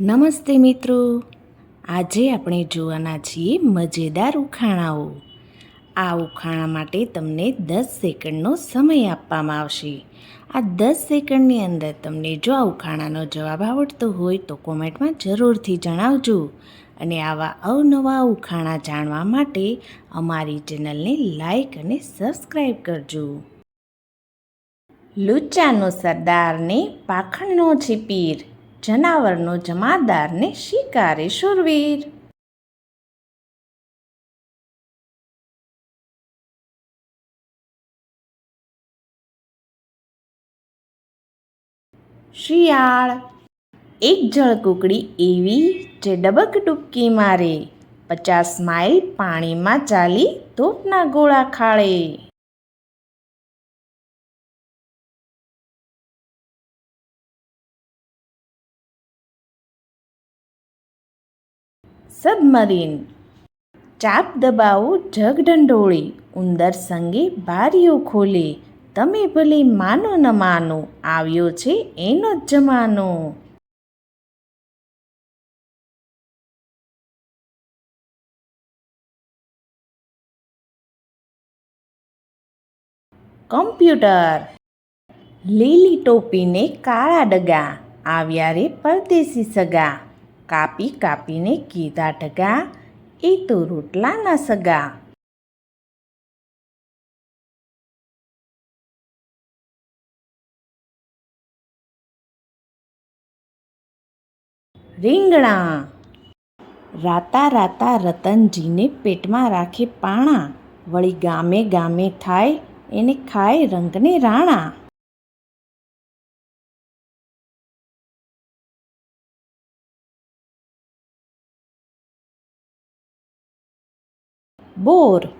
નમસ્તે મિત્રો. આજે આપણે જોવાના છીએ મજેદાર ઉખાણાઓ. આ ઉખાણા માટે તમને દસ સેકન્ડનો સમય આપવામાં આવશે. આ દસ સેકન્ડની અંદર તમને જો આ ઉખાણાનો જવાબ આવડતો હોય તો કોમેન્ટમાં જરૂરથી જણાવજો. અને આવા અવનવા ઉખાણા જાણવા માટે અમારી ચેનલને લાઈક અને સબસ્ક્રાઈબ કરજો. લુચ્ચાનો સરદારને પાખણનો છે પીર. જનાવરનો જમાદારને શિકારે શુરવીર. શિયાળ. એક જળકુકડી એવી જે ડબક ડૂબકી મારે. પચાસ માઇલ પાણીમાં ચાલી તોપના ગોળા ખાળે. સબમરીન. ચાપ દબાવો જગ ઢંઢોળી. ઉંદર સંગે બારીઓ ખોલે. તમે ભલે માનો ન માનો, આવ્યો છે એનો જ જમાનો. કમ્પ્યુટર. લીલી ટોપીને કાળા ડગા. આવ્યા રે પરદેશી સગા. કાપી કાપીને કીધા ઢગા એ તો રોટલાના સગા. રીંગણા. રાતા રાતા રતનજીને પેટમાં રાખે પાણા. વળી ગામે ગામે થાય, એને ખાય રંગને રાણા. bore